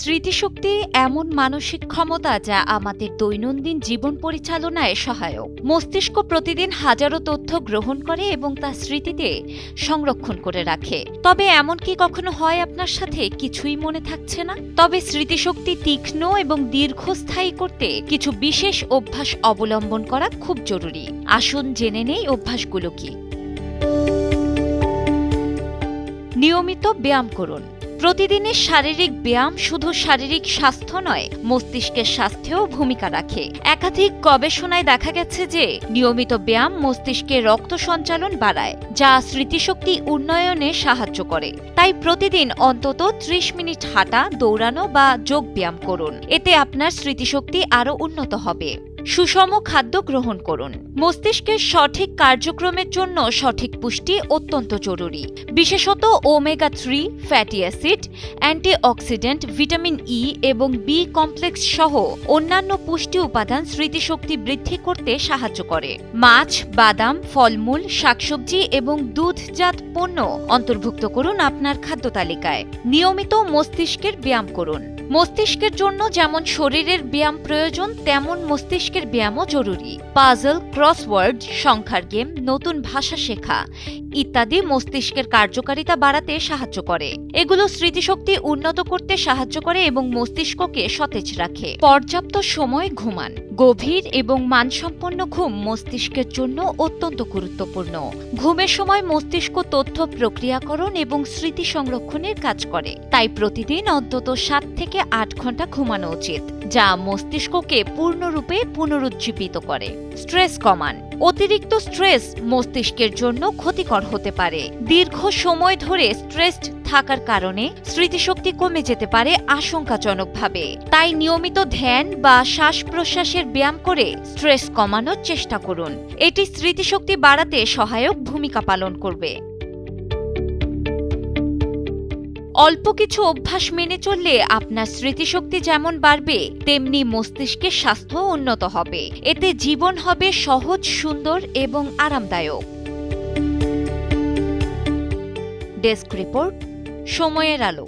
স্মৃতিশক্তি এমন মানসিক ক্ষমতা যা আমাদের দৈনন্দিন জীবন পরিচালনায় সহায়ক। মস্তিষ্ক প্রতিদিন হাজারো তথ্য গ্রহণ করে এবং তা স্মৃতিতে সংরক্ষণ করে রাখে। তবে এমন কি কখনো হয় আপনার সাথে? কিছুই মনে থাকছে না। তবে স্মৃতিশক্তি তীক্ষ্ণ এবং দীর্ঘস্থায়ী করতে কিছু বিশেষ অভ্যাস অবলম্বন করা খুব জরুরি। আসুন জেনে নেই অভ্যাসগুলো কি। নিয়মিত ব্যায়াম করুন। প্রতিদিনের শারীরিক ব্যায়াম শুধু শারীরিক স্বাস্থ্য নয়, মস্তিষ্কের স্বাস্থ্যেও ভূমিকা রাখে। একাধিক গবেষণায় দেখা গেছে যে, নিয়মিত ব্যায়াম মস্তিষ্কে রক্ত সঞ্চালন বাড়ায়, যা স্মৃতিশক্তি উন্নয়নে সাহায্য করে। তাই প্রতিদিন অন্তত ত্রিশ মিনিট হাঁটা, দৌড়ানো বা যোগ ব্যায়াম করুন। এতে আপনার স্মৃতিশক্তি আরও উন্নত হবে। সুষম খাদ্য গ্রহণ করুন। মস্তিষ্কের সঠিক কার্যক্রমের জন্য সঠিক পুষ্টি অত্যন্ত জরুরি। বিশেষত omega three fatty acid, antioxidant, vitamin E এবং বি কমপ্লেক্স সহ অন্যান্য পুষ্টি উপাদান স্মৃতিশক্তি বৃদ্ধি করতে সাহায্য করে। মাছ, বাদাম, ফলমূল, শাকসবজি এবং দুধজাত পণ্য অন্তর্ভুক্ত করুন আপনার খাদ্য তালিকায়। নিয়মিত মস্তিষ্কের ব্যায়াম করুন। মস্তিষ্কের জন্য যেমন শরীরের ব্যায়াম প্রয়োজন, তেমন মস্তিষ্কের ব্যায়ামও জরুরি। পাজল ক্রসওয়ার্ড সংখ্যার গেম, নতুন ভাষা শেখা ইত্যাদি মস্তিষ্কের কার্যকারিতা বাড়াতে সাহায্য করে। এগুলো স্মৃতিশক্তি উন্নত করতে সাহায্য করে এবং মস্তিষ্ককে সতেজ রাখে। পর্যাপ্ত সময় ঘুমান। গভীর এবং মানসম্পন্ন ঘুম মস্তিষ্কের জন্য অত্যন্ত গুরুত্বপূর্ণ। ঘুমের সময় মস্তিষ্ক তথ্য প্রক্রিয়াকরণ এবং স্মৃতি সংরক্ষণের কাজ করে। তাই প্রতিদিন অন্তত সাত থেকে আট ঘণ্টা ঘুমানো উচিত। যা মস্তিষ্ককে পূর্ণরূপে পুনরুজ্জীবিত করে। স্ট্রেস কমান। অতিরিক্ত স্ট্রেস মস্তিষ্কের জন্য ক্ষতিকর হতে পারে। দীর্ঘ সময় ধরে স্ট্রেসড থাকার কারণে স্মৃতিশক্তি কমে যেতে পারে আশঙ্কাজনকভাবে। তাই নিয়মিত ধ্যান বা শ্বাস প্রশ্বাসের ব্যায়াম করে স্ট্রেস কমানোর চেষ্টা করুন। এটি স্মৃতিশক্তি বাড়াতে সহায়ক ভূমিকা পালন করবে। অল্প কিছু অভ্যাস মেনে চললে আপনার স্মৃতিশক্তি যেমন বাড়বে, তেমনি মস্তিষ্কের স্বাস্থ্য উন্নত হবে। এতে জীবন হবে সহজ, সুন্দর এবং আরামদায়ক। ডেস্ক রিপোর্ট, সময়ের আলো।